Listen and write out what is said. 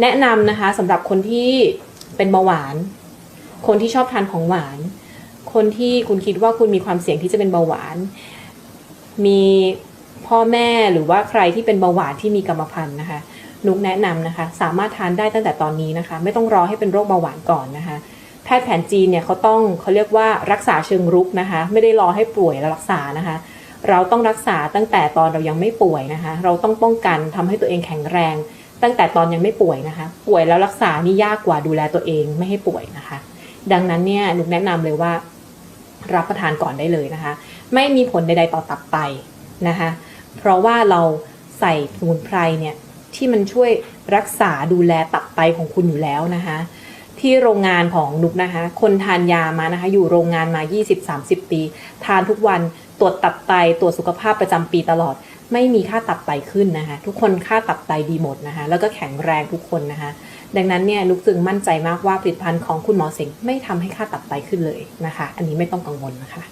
แนะนำนะคะสำหรับคนที่เป็นเบาหวาน คนที่ชอบทานของหวาน คนที่คุณคิดว่าคุณมีความเสี่ยงที่จะเป็นเบาหวาน มีพ่อแม่หรือว่าใครที่เป็นเบาหวานที่มีกรรมพันธุ์นะคะ นุกแนะนำนะคะ สามารถทานได้ตั้งแต่ตอนนี้นะคะ ไม่ต้องรอให้เป็นโรคเบาหวานก่อนนะคะ แพทย์แผนจีนเนี่ยเขาต้องเขาเรียกว่ารักษาเชิงรุกนะคะ ไม่ได้รอให้ป่วยแล้วรักษานะคะเราต้องรักษาตั้งแต่ตอนเรายังไม่ป่วยนะคะ เราต้องป้องกันทำให้ตัวเองแข็งแรง ตั้งแต่ตอนยังไม่ป่วยนะคะ ป่วยแล้วรักษานี่ยากกว่าดูแลตัวเองไม่ให้ป่วยนะคะ ดังนั้นเนี่ยนุกแนะนำเลยว่า รับประทานก่อนได้เลยนะคะ ไม่มีผลใดๆต่อตับไตนะคะ เพราะว่าเราใส่สมุนไพรเนี่ยที่มันช่วยรักษาดูแลตับไตของคุณอยู่แล้วนะคะ ที่โรงงานของนุกนะคะ คนทานยามานะคะ อยู่โรงงานมา 20-30 ปี ทานทุกวัน ตรวจตับไตตรวจสุขภาพประจำปีตลอด ไม่มีค่าตับไตขึ้นนะคะ ทุกคนค่าตับไตดีหมดนะคะ แล้วก็แข็งแรงทุกคนนะคะ ดังนั้นเนี่ยนุกจึงมั่นใจมากว่าผลิตภัณฑ์ของคุณหมอเสงไม่ทำให้ค่าตับไตขึ้นเลยนะคะ อันนี้ไม่ต้องกังวลนะคะ